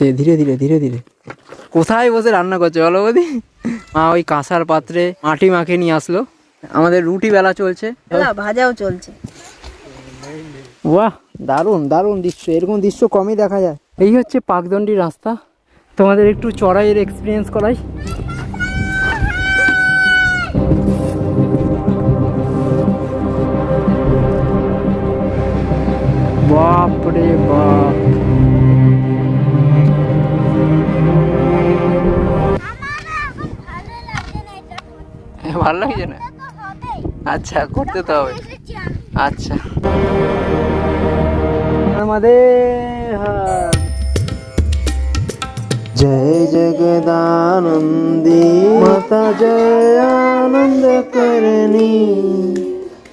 আস্তে ধীরে ধীরে ধীরে ধীরে। কোথায় বসে রান্না করছে বলো বৌদি? মা ওই কাঁসার পাত্রে মাটি মাখে নিয়ে আসলো। আমাদের রুটি বেলা চলছে। ভাজাও চলছে। বাহ দারুণ দারুণ দৃশ্য। এরকম দৃশ্য কমই দেখা যায়। এই হচ্ছে পাকদণ্ডি রাস্তা। তোমাদের একটু চড়াইয়ের এক্সপিরিয়েন্স করাই। বাপরে বাপ। ভালো লাগছে না আচ্ছা করতে তো হবে আচ্ছা আমাদের হার। জয় জগদানন্দী মাতা জয় আনন্দ করণী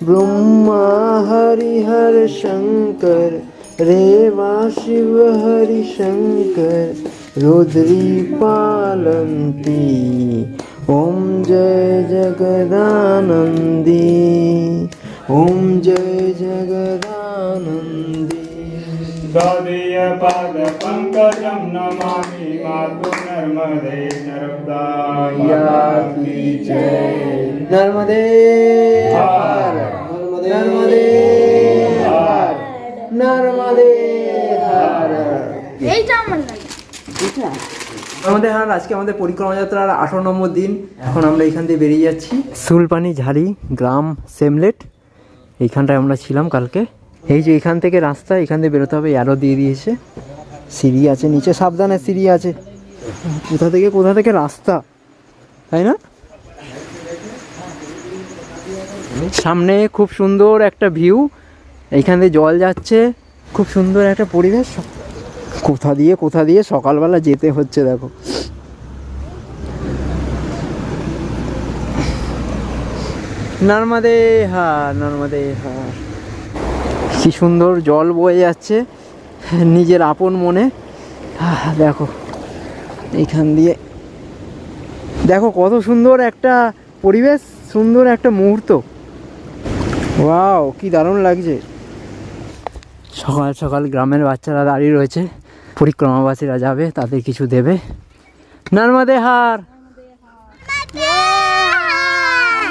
ব্রহ্মা হরিহর শঙ্কর रेवा शिव हरि शंकर रुद्री पालन्ति ॐ जय जगदानन्दी ॐ जय जगदानन्दी ददीयपादपङ्कजं नमामि मातु नर्मदे याति जय नर्मदे हर नर्मदे हर नर्मदे हर এইটা আমার লাগে আমাদের হার আজকে আমাদের পরিক্রমা যাত্রার আঠারো নম্বর দিন। এখন আমরা এখান দিয়ে বেরিয়ে যাচ্ছি। সুলপানি, ঝাড়ি, গ্রাম, সেমলেট, এইখানটায় আমরা ছিলাম কালকে। এই যে এখান থেকে রাস্তা, এখান দিয়ে বেরোতে হবে আরও দিয়ে দিয়েছে। সিঁড়ি আছে নিচে, সাবধানে সিঁড়ি আছে। কোথা থেকে কোথা থেকে রাস্তা? তাই না? সামনে খুব সুন্দর একটা ভিউ এইখান দিয়ে জল যাচ্ছে, খুব সুন্দর একটা পরিবেশ। কোথা দিয়ে কোথা দিয়ে? সকালবেলা যেতে হচ্ছে, দেখো। নর্মদে হার নর্মদে হার কি সুন্দর জল বয়ে যাচ্ছে নিজের আপন মনে। দেখো, এইখান দিয়ে। দেখো কত সুন্দর একটা পরিবেশ, সুন্দর একটা মুহূর্ত। ওয়াও, কি দারুণ লাগছে। সকাল সকাল গ্রামের বাচ্চারা দাঁড়িয়ে রয়েছে। পরিক্রমাবাসীরা যাবে তাদের কিছু দেবে। নর্মদে হার!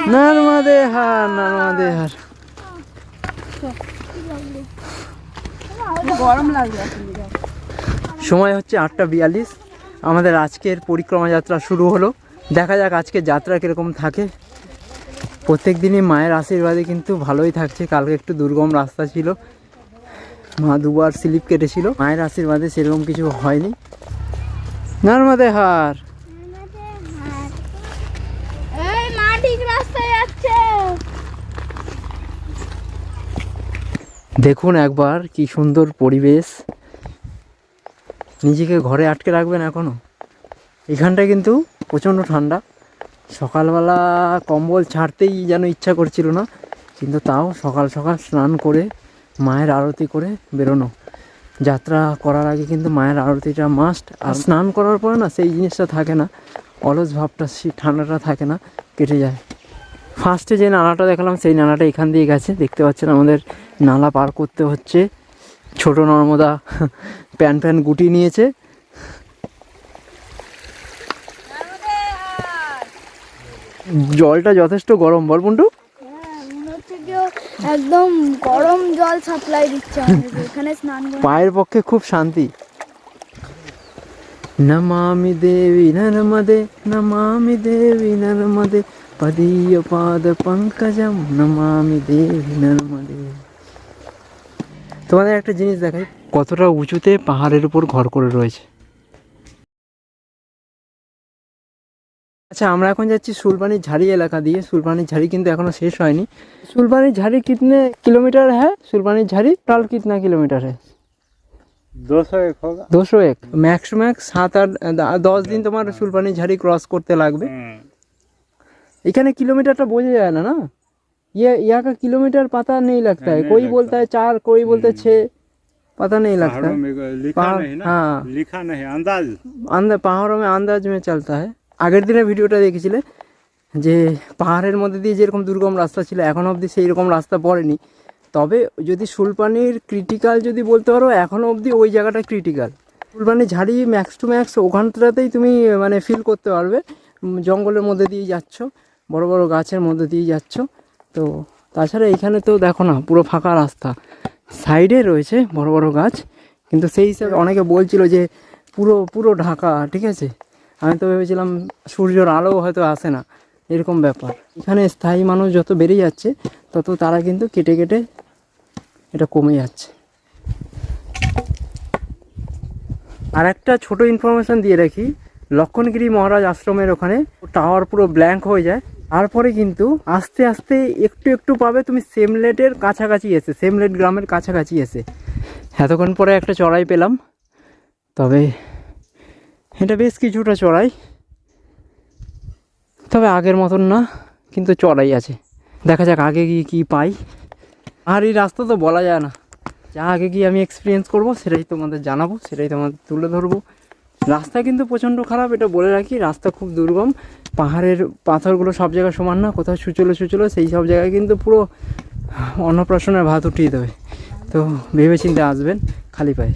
নর্মদে হার নর্মদে হার। গরম লাগবে সময় হচ্ছে আটটা বিয়াল্লিশ। আমাদের আজকের পরিক্রমা যাত্রা শুরু হলো। দেখা যাক আজকে যাত্রা কীরকম থাকে। প্রত্যেক দিনই মায়ের আশীর্বাদে কিন্তু ভালোই থাকছে। কালকে একটু দুর্গম রাস্তা ছিল। মা দুবার স্লিপ কেটেছিল। মায়ের আশীর্বাদে সেরকম কিছু হয়নি। নর্মদে হার। দেখুন একবার কি সুন্দর পরিবেশ। নিজেকে ঘরে আটকে রাখবেন এখনও এখানটায় কিন্তু প্রচণ্ড ঠান্ডা। সকালবেলা কম্বল ছাড়তেই যেন ইচ্ছা করছিল না। কিন্তু তাও সকাল সকাল স্নান করে মায়ের আরতি করে বেরোনো। যাত্রা করার আগে কিন্তু মায়ের আরতিটা মাস্ট আর স্নান করার পরে না সেই জিনিসটা থাকে না। অলস ভাবটা সেই ঠান্ডাটা থাকে না কেটে যায়। ফার্স্টে যে নালাটা দেখালাম সেই নালাটা এখান দিয়ে গেছে। দেখতে পাচ্ছেন আমাদের নালা পার করতে হচ্ছে। ছোট নর্মদা প্যান প্যান গুটি নিয়েছে। জলটা যথেষ্ট গরম বল পুন্টু হ্যাঁ, মনে হচ্ছে কেউ একদম গরম জল সাপ্লাই দিচ্ছে। এখানে স্নান পায়ের পক্ষে খুব শান্তি। নমামি দেবী, নর্মদে, নমামি দেবী, নর্মদে, পদীয় পাদ পঙ্কজম, নমামি দেবী, নর্মদে। তোমাদের একটা জিনিস দেখাই, কতটা উঁচুতে পাহাড়ের উপর ঘর করে রয়েছে। আচ্ছা আমরা এখন যাচ্ছি সুলপানির ঝাড়ি এলাকা দিয়ে সুলপানির ঝাড়ি কিন্তু এখনো শেষ হয়নি सुलपानी झाड़ी कितने किलोमीटर है सुलपानी झाड़ी टोटल कितना किलोमीटर है दो सौ एक होगा दो सौ एक मैक्स मैक्स সাত আট দ- দশ দিন তোমার সুলপানি ঝাড়ি ক্রস করতে লাগবে এখানে কিলোমিটারটা বোঝা যায় না না ये यहाँ का किलोमीटर पता नहीं लगता है नहीं कोई लगता। बोलता है चार कोई बोलता है छः पता नहीं लगता पहाड़ों है में लिखा पहाड़- नहीं ना हाँ। लिखा नहीं अंदाज আন্দা পাহাড়ও আন্দাজ মে চলতা হয় আগের দিনের ভিডিওটা দেখেছিলে? যে পাহাড়ের মধ্যে দিয়ে যেরকম দুর্গম রাস্তা ছিল এখনও অবধি সেই রকম রাস্তা পড়েনি। তবে যদি সুলপানির ক্রিটিক্যাল যদি বলতে পারো এখনও অবধি ওই জায়গাটা ক্রিটিক্যাল ফুলবানি ঝাড়ি ম্যাক্স টু ম্যাক্স ওখানটাতেই তুমি মানে ফিল করতে পারবে। জঙ্গলের মধ্যে দিয়ে যাচ্ছ, বড় বড় গাছের মধ্যে দিয়ে যাচ্ছ। তো তাছাড়া এখানে তো দেখো না, পুরো ফাঁকা রাস্তা। সাইডে রয়েছে বড় বড় গাছ, কিন্তু সেই হিসাবে অনেকে বলছিল যে পুরো পুরো ঢাকা, ঠিক আছে? আমি তো ভেবেছিলাম সূর্যর আলো হয়তো আসে না, এরকম ব্যাপার। এখানে স্থায়ী মানুষ যত বেড়ে যাচ্ছে, তত তারা কিন্তু কেটে কেটে এটা কমে যাচ্ছে। আর একটা ছোট ইনফরমেশন দিয়ে রাখি, লক্ষণগিরি মহারাজ আশ্রমের ওখানে টাওয়ার পুরো ব্ল্যাঙ্ক হয়ে যায়। তারপরে কিন্তু আস্তে আস্তে একটু একটু পাবে তুমি সেমলেটের কাছাকাছি এসে সেমলেট গ্রামের কাছাকাছি এসে। এতক্ষণ পরে একটা চড়াই পেলাম, তবে এটা বেশ কিছুটা চড়াই। তবে আগের মতন না, কিন্তু চড়াই আছে। দেখা যাক আগে গিয়ে কী পাই। আর এই রাস্তা তো বলা যায় না। যা আগে গিয়ে আমি এক্সপিরিয়েন্স করব, সেটাই তোমাদের জানাব, সেটাই তোমাদের তুলে ধরবো। রাস্তা কিন্তু প্রচণ্ড খারাপ, এটা বলে রাখি। রাস্তা খুব দুর্গম। পাহাড়ের পাথরগুলো সব জায়গায় সমান না, কোথাও সুচলো সুচলো, সেই সব জায়গায় কিন্তু পুরো অন্নপ্রাশনের ভাত উঠিয়ে দেবে। তো ভেবেচিন্তে আসবেন, খালি পায়ে।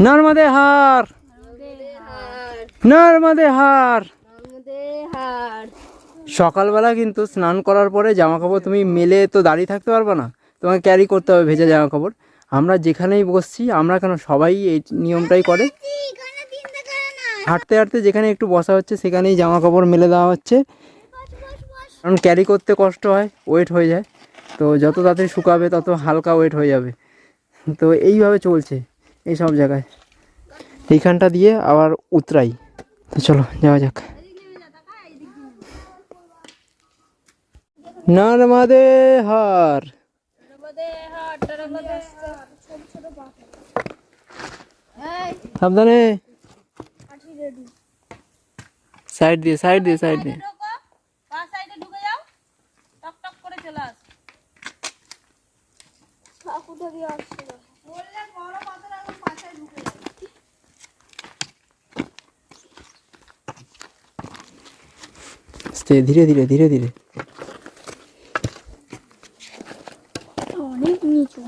নর্মদে হার! নর্মদে হার। সকালবেলা কিন্তু স্নান করার পরে জামা কাপড় তুমি মেলে তো দাঁড়িয়ে থাকতে পারবে না তোমাকে ক্যারি করতে হবে ভেজা জামা কাপড় আমরা যেখানেই বসছি আমরা কেন সবাই এই নিয়মটাই করে। হাঁটতে হাঁটতে যেখানে একটু বসা হচ্ছে সেখানেই জামা কাপড় মেলে দেওয়া হচ্ছে। কারণ ক্যারি করতে কষ্ট হয় ওয়েট হয়ে যায়। তো যত তাড়াতাড়ি শুকাবে তত হালকা ওয়েট হয়ে যাবে। তো এইভাবে চলছে এই সব জায়গায়। এইখানটা দিয়ে আবার উতরাই। তো চলো যাওয়া যাক। নর্মদে হার সাবধানে। সাইড দিয়ে সাইড দিয়ে সাইড দিয়ে। আস্তে ধীরে ধীরে ধীরে ধীরে। অনেক নিচু।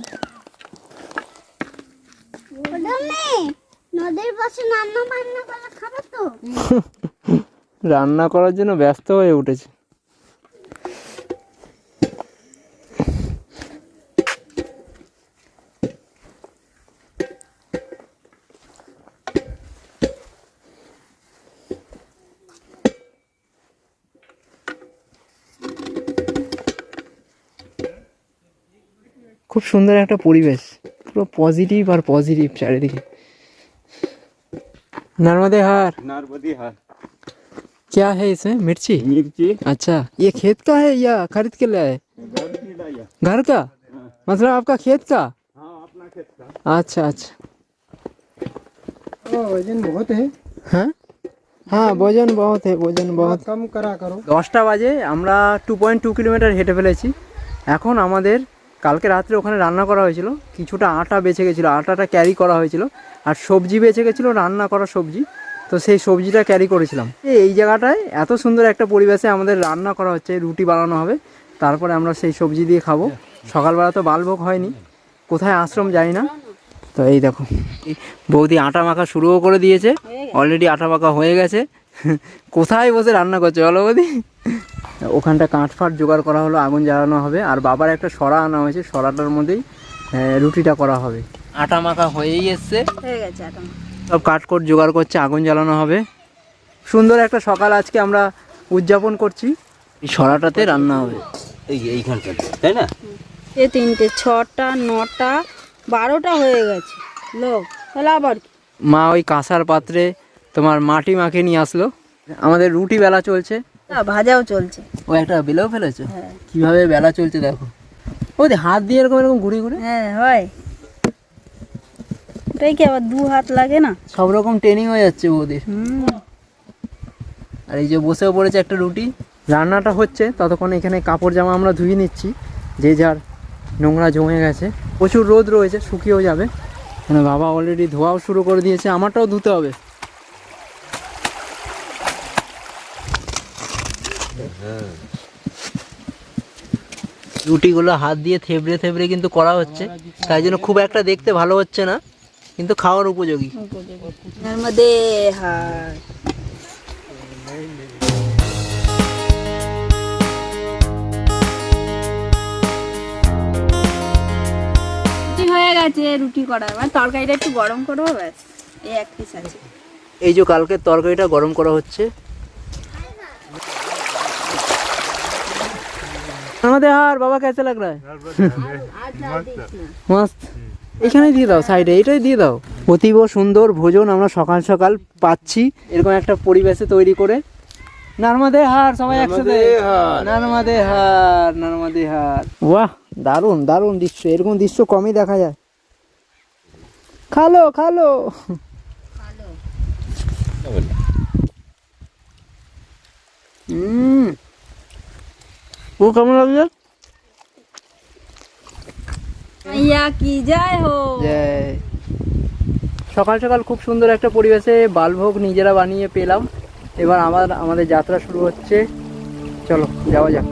নদীর পাশে রান্না বান্না করে খাব তো? রান্না করার জন্য ব্যস্ত হয়ে উঠেছে। সুন্দর একটা পরিবেশ পুরো পজিটিভ আর পজিটিভ চারিদিকে नर्मदे हार नर्मदी हार क्या है इसमें मिर्ची मिर्ची अच्छा ये खेत का है या खरीद के लाए घर की लाया घर का मतलब आपका खेत का हाँ अपना खेत का अच्छा अच्छा वजन बहुत है হ্যাঁ হ্যাঁ ওজন বহুত है ওজন বহুত कम करा करो দশটা বাজে আমরা টু পয়েন্ট টু কিলোমিটার হেঁটে ফেলেছি এখন আমাদের কালকে রাত্রে ওখানে রান্না করা হয়েছিল। কিছুটা আটা বেঁচে গেছিল আটাটা ক্যারি করা হয়েছিল। আর সবজি বেঁচে গেছিল রান্না করা সবজি। তো সেই সবজিটা ক্যারি করেছিলাম। এই- এই জায়গাটায় এত সুন্দর একটা পরিবেশে আমাদের রান্না করা হচ্ছে রুটি বানানো হবে। তারপরে আমরা সেই সবজি দিয়ে খাব। সকালবেলা তো বালভোগ হয়নি। কোথায় আশ্রম যাই না। তো এই দেখো বৌদি আটা মাখা শুরুও করে দিয়েছে। অলরেডি আটা মাখা হয়ে গেছে। কোথায় বসে রান্না করছে বলো বৌদি? ওখানটা কাঠ ফাট জোগাড় করা হলো আগুন জ্বালানো হবে আর বাবার একটা সরা আনা হয়েছে সরাটার মধ্যেই রুটিটা করা হবে। আটা মাখা হয়েই এসছে। হয়ে গেছে সব কাঠকোট জোগাড় করছে আগুন জ্বালানো হবে। সুন্দর একটা সকাল আজকে আমরা উদযাপন করছি। এই সরাটাতে রান্না হবে। এই এইখানটাতে তাই না? এ তিনটে ছটা নটা বারোটা হয়ে গেছে। লোক তাহলে আবার মা ওই কাঁসার পাত্রে তোমার মাটি মাখে নিয়ে আসলো। আমাদের রুটি বেলা চলছে। তা ভাজাও চলছে। ও একটা বেলেও ফেলেছো? কীভাবে বেলা চলছে দেখো। ও হাত দিয়ে এরকম এরকম ঘুরে ঘুরে হ্যাঁ হয়। ওটাই কি আবার দু হাত লাগে না? সব রকম ট্রেনিং হয়ে যাচ্ছে ওদের হুম। আর এই যে বসেও পড়েছে একটা রুটি। রান্নাটা হচ্ছে ততক্ষণ এখানে কাপড় জামা আমরা ধুয়ে নিচ্ছি। যে যার নোংরা জমে গেছে। প্রচুর রোদ রয়েছে শুকিয়েও যাবে। মানে বাবা অলরেডি ধোয়াও শুরু করে দিয়েছে আমারটাও ধুতে হবে। রুটিগুলো হাত দিয়ে থেবড়ে থেবড়ে কিন্তু করা হচ্ছে। তাই জন্য খুব একটা দেখতে ভালো হচ্ছে না কিন্তু খাওয়ার উপযোগী। হয়ে গেছে রুটি করা। এবার তরকারিটা একটু গরম করব ব্যাস এই এক পিস আছে। এই যে কালকে তরকারিটা গরম করা হচ্ছে আমাদের হার বাবা কেসে লাগ রা মস্ত। এখানে দিয়ে দাও সাইডে এটাই দিয়ে দাও। অতীব সুন্দর ভোজন আমরা সকাল সকাল পাচ্ছি। এরকম একটা পরিবেশে তৈরি করে। নার্মাদে হার সবাই একসাথে। নার্মাদে হার। নার্মাদে হার বাহ দারুণ দারুণ দৃশ্য। এরকম দৃশ্য কমই দেখা যায়। খালো। খালো। হুম। ও কেমন লাগছে কি যায় হো। জয়। সকাল সকাল খুব সুন্দর একটা পরিবেশে বালভোগ নিজেরা বানিয়ে পেলাম। এবার আমার আমাদের যাত্রা শুরু হচ্ছে। চলো যাওয়া যাক।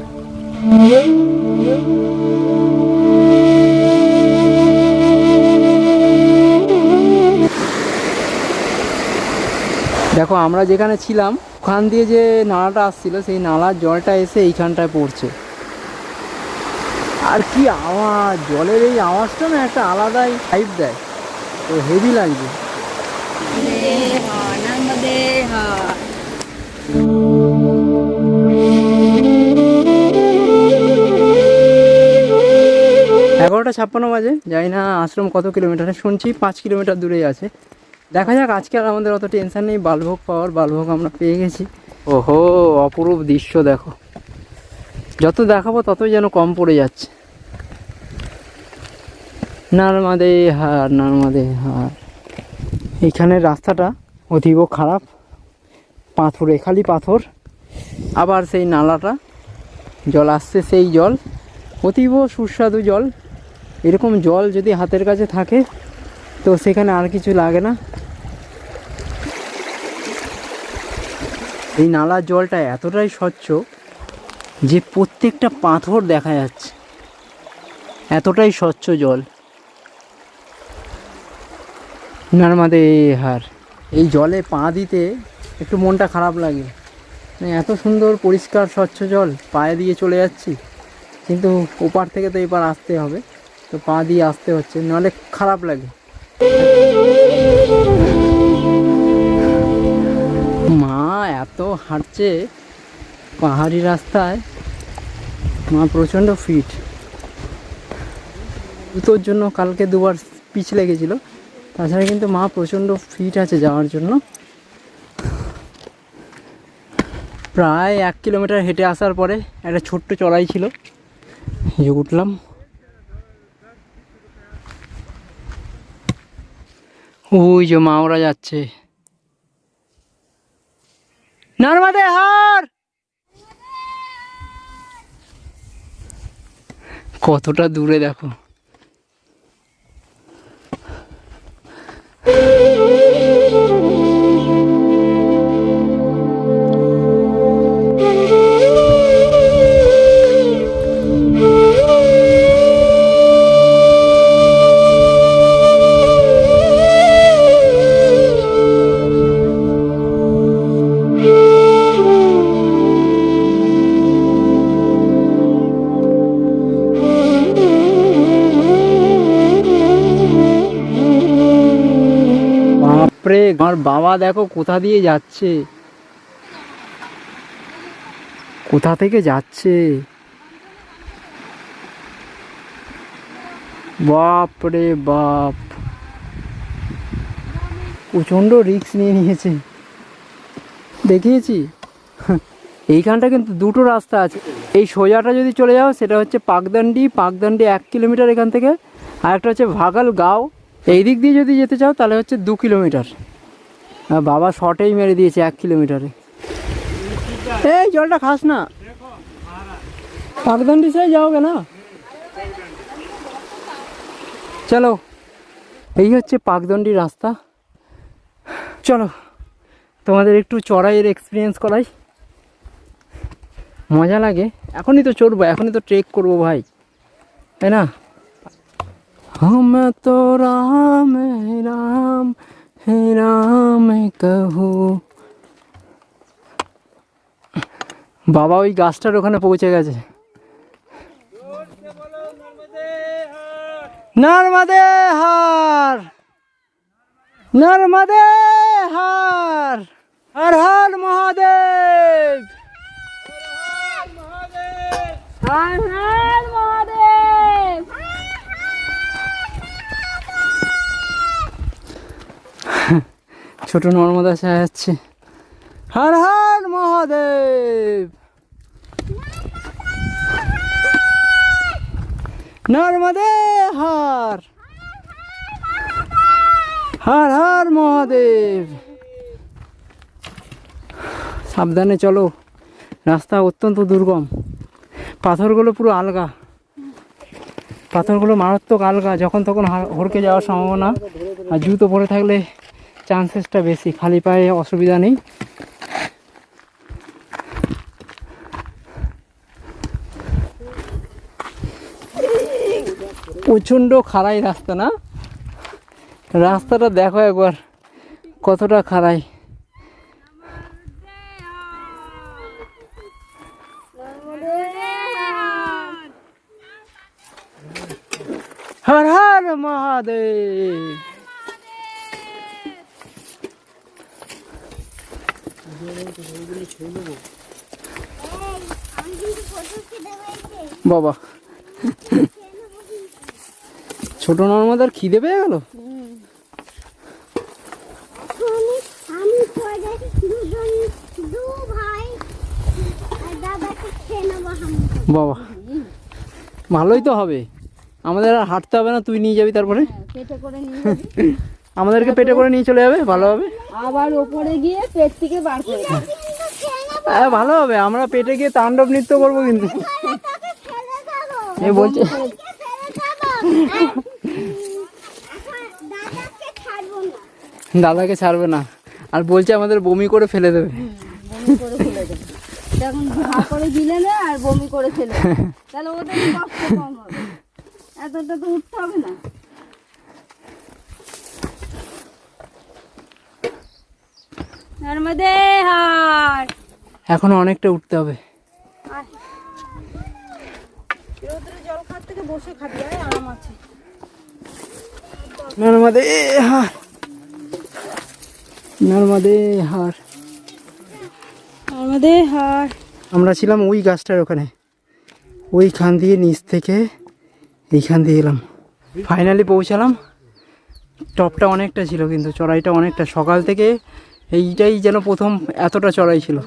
দেখো আমরা যেখানে ছিলাম ওখান দিয়ে যে নালাটা আসছিল সেই নালার জলটা এসে এইখানটায় পড়ছে। আর কি আওয়াজ? জলের এই আওয়াজটা না একটা আলাদাই টাইপ দেয়। তো হেভি লাগবে। এগারোটা ছাপ্পান্ন বাজে। জানি না আশ্রম কত কিলোমিটারে শুনছি পাঁচ কিলোমিটার দূরেই আছে। দেখা যাক, আজকে আর আমাদের অত টেনশন নেই। বালভোগ পাওয়ার বালভোগ আমরা পেয়ে গেছি। ওহো, অপরূপ দৃশ্য দেখো। দেখাবো ততই যেন কম পড়ে যাচ্ছে। নারমাদে হার নারমাদে হার। এইখানের রাস্তাটা অতীব খারাপ। পাথরে, খালি পাথর। আবার সেই নালাটা, জল আসছে সেই জল। অতীব সুস্বাদু জল। এরকম জল যদি হাতের কাছে থাকে, তো সেখানে আর কিছু লাগে না। এই নালার জলটা এতটাই স্বচ্ছ যে প্রত্যেকটা পাথর দেখা যাচ্ছে। এতটাই স্বচ্ছ জল। নর্মাদে হার। এই জলে পা দিতে একটু মনটা খারাপ লাগে। মানে এত সুন্দর, পরিষ্কার, স্বচ্ছ জল পায়ে দিয়ে চলে যাচ্ছি। কিন্তু ওপার থেকে তো এবার আসতে হবে। তো পা দিয়ে আসতে হচ্ছে, নাহলে খারাপ লাগে। মা এত হাঁটছে পাহাড়ি রাস্তায়। মা প্রচণ্ড ফিট জুতোর জন্য কালকে দুবার পিচ লেগেছিল। তাছাড়া কিন্তু মা প্রচণ্ড ফিট আছে যাওয়ার জন্য। প্রায় এক কিলোমিটার হেঁটে আসার পরে একটা ছোট্ট চড়াই ছিল। উঠলাম। ওই যে মা, ওরা যাচ্ছে। নর্মাদে হার কতটা দূরে দেখো। বাপরে আমার বাবা দেখো কোথা দিয়ে যাচ্ছে? কোথা থেকে যাচ্ছে? বাপরে বাপ। প্রচণ্ড রিস্ক নিয়ে নিয়েছে। দেখিয়েছি? এইখানটা কিন্তু দুটো রাস্তা আছে। এই সোজাটা যদি চলে যাও, সেটা হচ্ছে পাকদান্ডি পাকদান্ডি এক কিলোমিটার এখান থেকে। আর একটা হচ্ছে ভাগাল গাঁও এই দিক দিয়ে যদি যেতে চাও, তাহলে হচ্ছে দু কিলোমিটার। বাবা শর্টেই মেরে দিয়েছে এক কিলোমিটারে। এই, জলটা খাস না। পাকদান্ডি সাই যাওগে না চলো, এই হচ্ছে পাকদণ্ডি রাস্তা। চলো, তোমাদের একটু চড়াইয়ের এক্সপিরিয়েন্স করাই। মজা লাগে। এখনই তো চড়বো, এখনই তো ট্রেক করব ভাই। তাই না? हम तो राह मेरा হে রাম কহু বাবা ওই গাছটার ওখানে পৌঁছে গেছে নর্মদে হার নর্মদে হার হর হর মহাদেব হর হর ছোট নর্মদা চা যাচ্ছে। হর হর মহাদেব! নর্মদে হর! হর হর মহাদেব! সাবধানে চলো, রাস্তা অত্যন্ত দুর্গম। পাথরগুলো পুরো আলগা। পাথরগুলো মারাত্মক আলগা, যখন তখন হার- হড়কে যাওয়ার সম্ভাবনা। আর জুতো পরে থাকলে চান্সেসটা বেশি, খালি পায়ে অসুবিধা নেই। প্রচণ্ড খারাই রাস্তা না? রাস্তাটা দেখো একবার, কতটা খারাই হর হর মহাদেব। বাবা। ছোট নর্মদার খিদে পেয়ে গেল? বাবা, ভালোই তো হবে। আমাদের আর হাঁটতে হবে না, তুই নিয়ে যাবি তারপরে? যাবি। আমাদেরকে পেটে করে নিয়ে চলে যাবে? ভালো হবে? আবার ওপরে গিয়ে পেট থেকে বার করে হ্যাঁ ভালো হবে। আমরা পেটে গিয়ে তাণ্ডব নৃত্য করব কিন্তু। এ বলছে দাদাকে ছাড়বো না। আর বলছে আমাদের বমি করে ফেলে দেবে। বমি করে গিলে নে আর বমি করে ফেলে তাহলে ওদের কষ্ট কম হবে। এতটা তো উঠতে হবে না। নর্মদে হাট এখনও অনেকটা উঠতে হবে। রোদ্রে জল খাট থেকে বসে খাবি আরাম আছে। নর্মদে হার নর্মদে হার নর্মদে হাট আমরা ছিলাম ওই গাছটার ওখানে। ওইখান দিয়ে নিচ থেকে এইখান দিয়ে এলাম। ফাইনালি পৌঁছালাম। টপটা অনেকটা ছিল কিন্তু চড়াইটা অনেকটা। সকাল থেকে এইটাই যেন প্রথম এতটা চড়াই ছিল।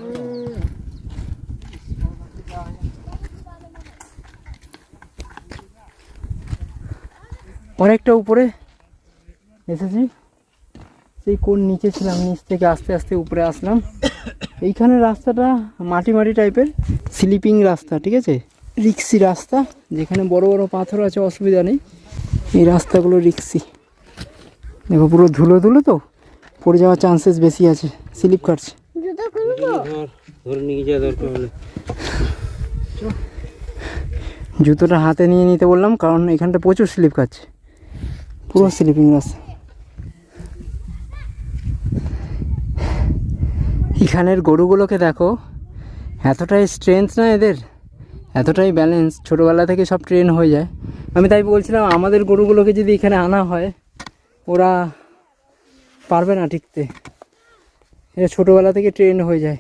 অনেকটা উপরে এসেছি। সেই কোন নিচে ছিলাম, নিচ থেকে আস্তে আস্তে উপরে আসলাম। এইখানে রাস্তাটা মাটি মাটি টাইপের, স্লিপিং রাস্তা, ঠিক আছে? রিক্সি রাস্তা, যেখানে বড় বড় পাথর আছে, অসুবিধা নেই। এই রাস্তাগুলো রিক্সি। দেখো পুরো ধুলো ধুলো তো? পড়ে যাওয়ার চান্সেস বেশি আছে। স্লিপ কাটছে। জুতোটা হাতে নিয়ে নিতে বললাম কারণ এখানটা প্রচুর স্লিপ কাটছে। পুরো স্লিপিং রাস্তা। এখানের গরুগুলোকে দেখো এতটাই স্ট্রেংথ না এদের? এতটাই ব্যালেন্স ছোটোবেলা থেকে সব ট্রেন হয়ে যায়। আমি তাই বলছিলাম আমাদের গরুগুলোকে যদি এখানে আনা হয় ওরা পারবে না টিকতে। এটা ছোটোবেলা থেকে ট্রেন হয়ে যায়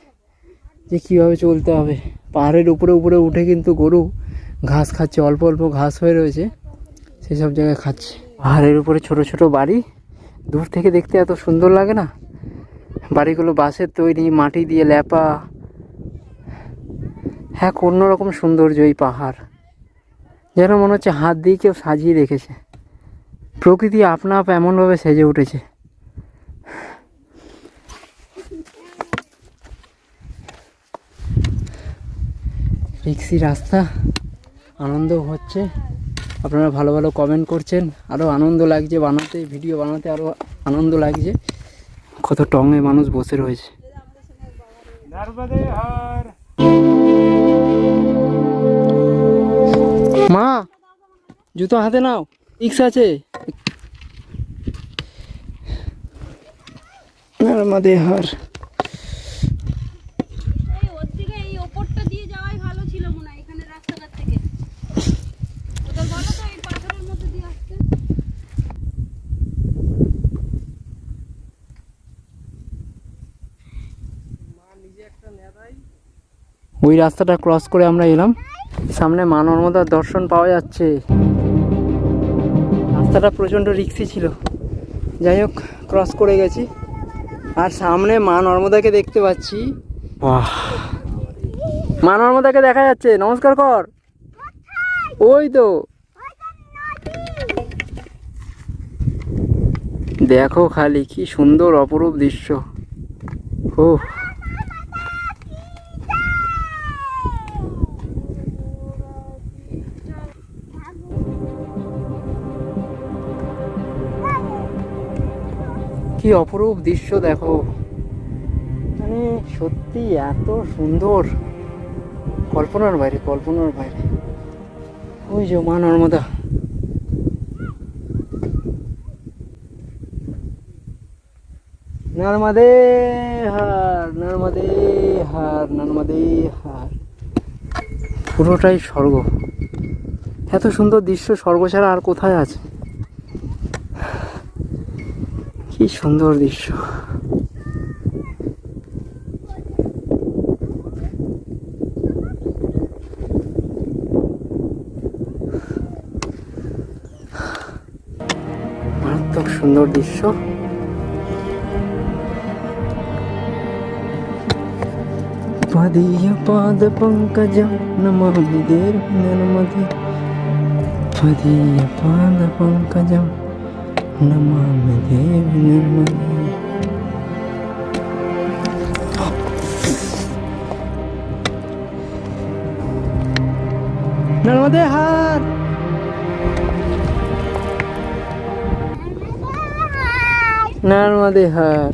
যে কীভাবে চলতে হবে। পাহাড়ের উপরে উপরে উঠে কিন্তু গরু ঘাস খাচ্ছে, অল্প অল্প ঘাস হয়ে রয়েছে সেই সব জায়গায় খাচ্ছে। পাহাড়ের উপরে ছোট ছোট বাড়ি, দূর থেকে দেখতে এত সুন্দর লাগে না? বাড়িগুলো বাঁশের তৈরি, মাটি দিয়ে ল্যাপা হ্যাঁ অন্যরকম সৌন্দর্য এই পাহাড়। যেন মনে হচ্ছে হাত দিয়ে কেউ সাজিয়ে রেখেছে। প্রকৃতি আপনা আপ এমনভাবে সেজে উঠেছে। রিক্সি রাস্তা আনন্দ হচ্ছে। আপনারা ভালো ভালো কমেন্ট করছেন আরও আনন্দ লাগছে বানাতে ভিডিও বানাতে আরও আনন্দ লাগছে। কত টঙে মানুষ বসে রয়েছে। মা, জুতো হাতে নাও রিক্স আছে। নর্মদে হার এই ওর দিকে এই ওপরটা দিয়ে যাওয়াই ভালো ছিল মনে হয় এখানে রাস্তাঘাট থেকে ওদের বলো তো এই পাথরের মধ্যে দিয়ে আসতে ওই রাস্তাটা ক্রস করে আমরা এলাম। সামনে মা নর্মদার দর্শন পাওয়া যাচ্ছে। রাস্তাটা প্রচণ্ড রিক্সি ছিল। যাই হোক ক্রস করে গেছি। আর সামনে মা নর্মদাকে দেখতে পাচ্ছি। বাহ মা নর্মদাকে দেখা যাচ্ছে। নমস্কার কর। ওই তো। দেখো খালি কি সুন্দর অপরূপ দৃশ্য। ও কি অপরূপ দৃশ্য দেখো। মানে সত্যি এত সুন্দর। কল্পনার বাইরে কল্পনার বাইরে। ওই যে মা নর্মদা। নর্মদে হার নর্মদে হার নর্মদে হার। পুরোটাই স্বর্গ। এত সুন্দর দৃশ্য স্বর্গ ছাড়া আর কোথায় আছে? কি সুন্দর দৃশ্য। মারাত্মক সুন্দর দৃশ্য। পদীয় পাদ পঙ্কজম নমামি দেব নর্মদে পদীয় পাদ পঙ্কজম নমামি দেব নর্মদে নর্মদে হার নর্মদে হার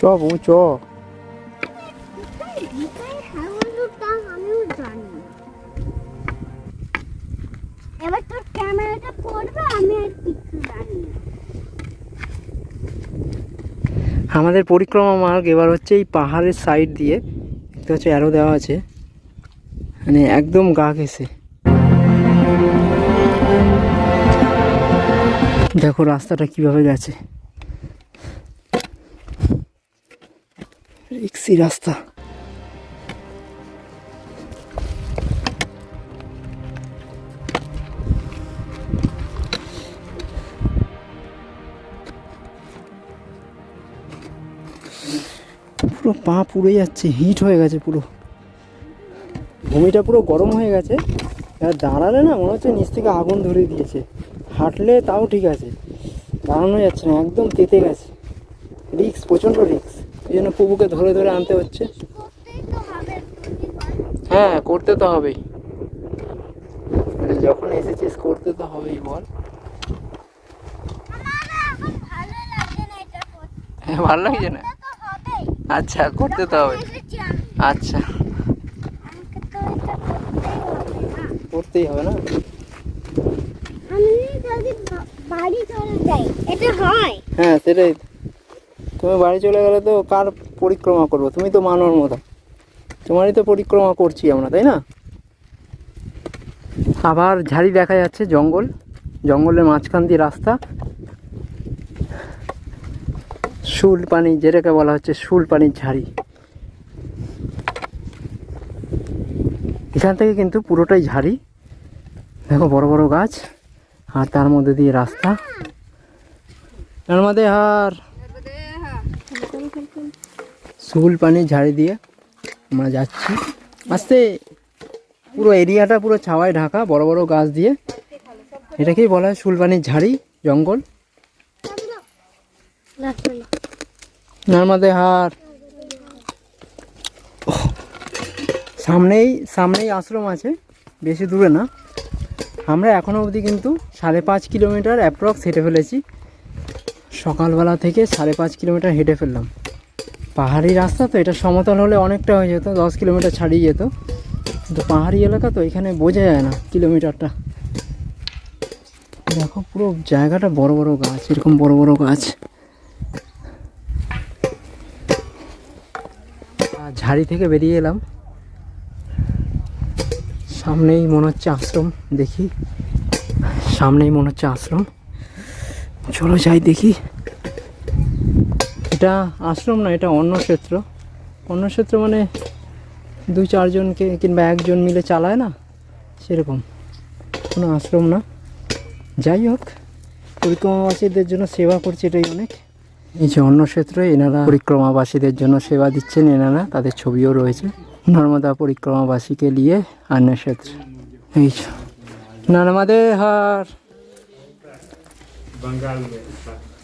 চ বউ চ আমাদের পরিক্রমা মার্গ এবার হচ্ছে এই পাহাড়ের সাইড দিয়ে, দেখতে হচ্ছে অ্যারো দেওয়া আছে মানে একদম গা ঘেসে দেখো রাস্তাটা কীভাবে গেছে। রিক্সি রাস্তা। পুরো পা পুড়ে যাচ্ছে হিট হয়ে গেছে পুরো। ভূমিটা পুরো গরম হয়ে গেছে। আর দাঁড়ালে না মনে হচ্ছে নিচ থেকে আগুন ধরে দিয়েছে। হাঁটলে তাও ঠিক আছে। দাঁড়ানো যাচ্ছে না একদম তেতে গেছে। রিক্স প্রচণ্ড রিক্স এই জন্য প্রভুকে ধরে ধরে আনতে হচ্ছে। হ্যাঁ করতে তো হবেই। যখন এসেছিস করতে তো হবেই বল। ভালো লাগছে না? আচ্ছা করতে তো হবে। আচ্ছা। করতেই হবে না? হ্যাঁ সেটাই। তুমি বাড়ি চলে গেলে তো কার পরিক্রমা করব? তুমি তো মানর মতো। তোমারই তো পরিক্রমা করছি আমরা, তাই না? আবার ঝাড়ি দেখা যাচ্ছে জঙ্গল। জঙ্গলের মাঝখান দিয়ে রাস্তা। শুল পানি, যেটাকে বলা হচ্ছে শুল পানির ঝাড়ি। এখান থেকে কিন্তু পুরোটাই ঝাড়ি। দেখো বড় বড় গাছ, আর তার মধ্যে দিয়ে রাস্তা। মধ্যে হার শুল পানি ঝাড়ি দিয়ে আমরা যাচ্ছি। আস্তে, পুরো এরিয়াটা পুরো ছাওয়ায় ঢাকা, বড় বড় গাছ দিয়ে। এটাকেই বলা হয় শুলপানির ঝাড়ি, জঙ্গল। নর্মদে হার। সামনেই সামনেই আশ্রম আছে, বেশি দূরে না। আমরা এখনও অবধি কিন্তু সাড়ে পাঁচ কিলোমিটার অ্যাপ্রক্স হেঁটে ফেলেছি। সকালবেলা থেকে সাড়ে পাঁচ কিলোমিটার হেঁটে ফেললাম। পাহাড়ি রাস্তা তো, এটা সমতল হলে অনেকটা হয়ে যেত, দশ কিলোমিটার ছাড়িয়ে যেত। কিন্তু পাহাড়ি এলাকা তো এখানে বোঝা যায় না, কিলোমিটারটা। দেখো পুরো জায়গাটা বড় বড় গাছ, এরকম বড় বড় গাছ আর ঝাড়ি থেকে বেরিয়ে এলাম। সামনেই মনে হচ্ছে আশ্রম, দেখি। সামনেই মনে হচ্ছে আশ্রম। চলো যাই দেখি। এটা আশ্রম না, এটা অন্য ক্ষেত্র অন্নক্ষেত্র। অন্নক্ষেত্র মানে দু চারজনকে কিংবা একজন মিলে চালায় না? সেরকম। কোনো আশ্রম না। যাই হোক, পরিক্রমাবাসীদের জন্য সেবা করছে এটাই অনেক। এই যে অন্নক্ষেত্র এনারা পরিক্রমাবাসীদের জন্য সেবা দিচ্ছেন এনারা তাদের ছবিও রয়েছে নর্মদা পরিক্রমাবাসীকে নিয়ে অন্নক্ষেত্র এই যে, নর্মদে হার बंगाल में